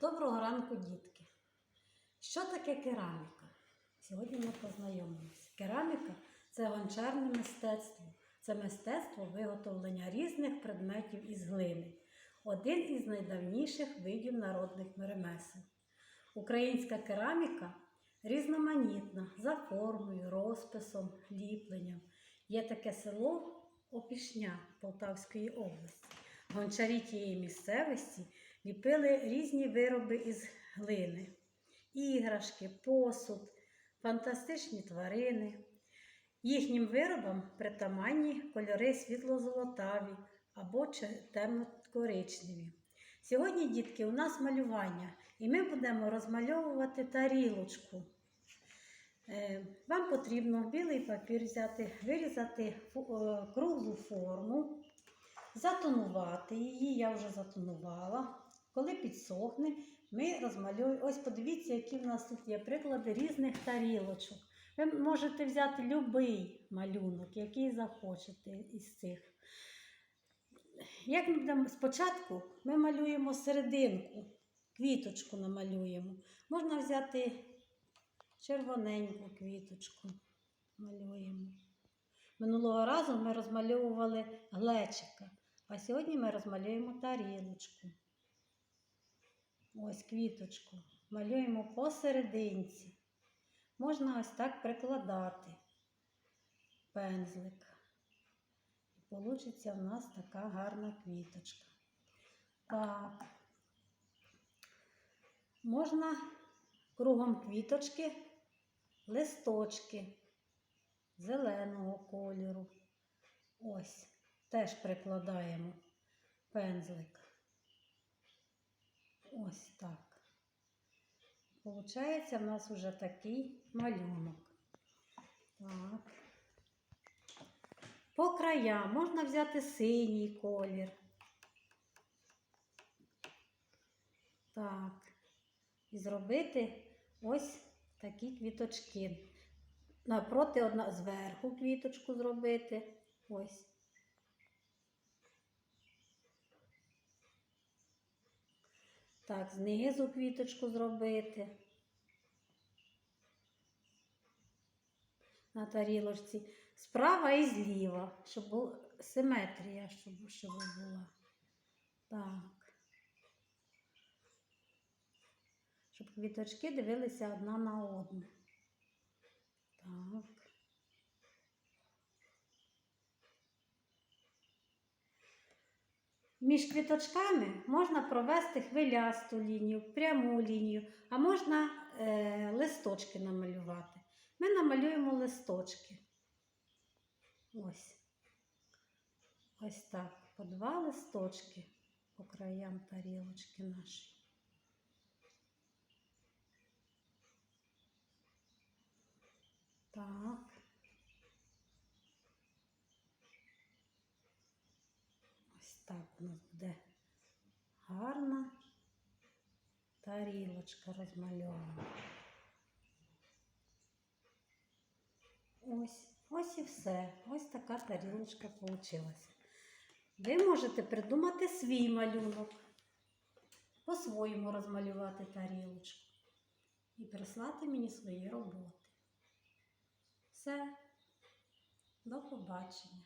Доброго ранку, дітки! Що таке кераміка? Сьогодні ми познайомимося. Кераміка це гончарне мистецтво. Це мистецтво виготовлення різних предметів із глини. Один із найдавніших видів народних ремесел. Українська кераміка різноманітна за формою, розписом, ліпленням. Є таке село Опішня Полтавської області. Гончарі тієї місцевості ліпили різні вироби із глини, іграшки, посуд, фантастичні тварини. Їхнім виробам притаманні кольори світло-золотаві або темно-коричневі. Сьогодні, дітки, у нас малювання, і ми будемо розмальовувати тарілочку. Е, Вам потрібно білий папір взяти, вирізати е, круглу форму, затонувати її, я вже затонувала. Коли підсохне, ми розмалюємо. Ось подивіться, які в нас тут є приклади різних тарілочок. Ви можете взяти будь-який малюнок, який захочете із цих. Як ми будемо спочатку ми малюємо серединку, квіточку намалюємо. Можна взяти червоненьку квіточку, малюємо. Минулого разу ми розмальовували глечика, а сьогодні ми розмалюємо тарілочку. Ось квіточку. Малюємо посерединці. Можна ось так прикладати пензлик. І получиться в нас така гарна квіточка. Так. Можна кругом квіточки листочки зеленого кольору. Ось, теж прикладаємо пензлик. Ось так. Получається в нас вже такий малюнок. Так. По краям можна взяти синій колір. Так. І зробити ось такі квіточки. Напроти одна зверху квіточку зробити. Ось. Так, знизу квіточку зробити. На тарілочці. Справа і зліва, щоб була симетрія, щоб, щоб була. Так. Щоб квіточки дивилися одна на одну. Так. Між квіточками можна провести хвилясту лінію, пряму лінію, а можна е, листочки намалювати. Ми намалюємо листочки. Ось. Ось так. По два листочки по краям тарілочки наші. Так. Ось так у нас буде гарна тарілочка розмальована. Ось, ось і все. Ось така тарілочка вийшла. Ви можете придумати свій малюнок, по-своєму розмалювати тарілочку і прислати мені свої роботи. Все, до побачення.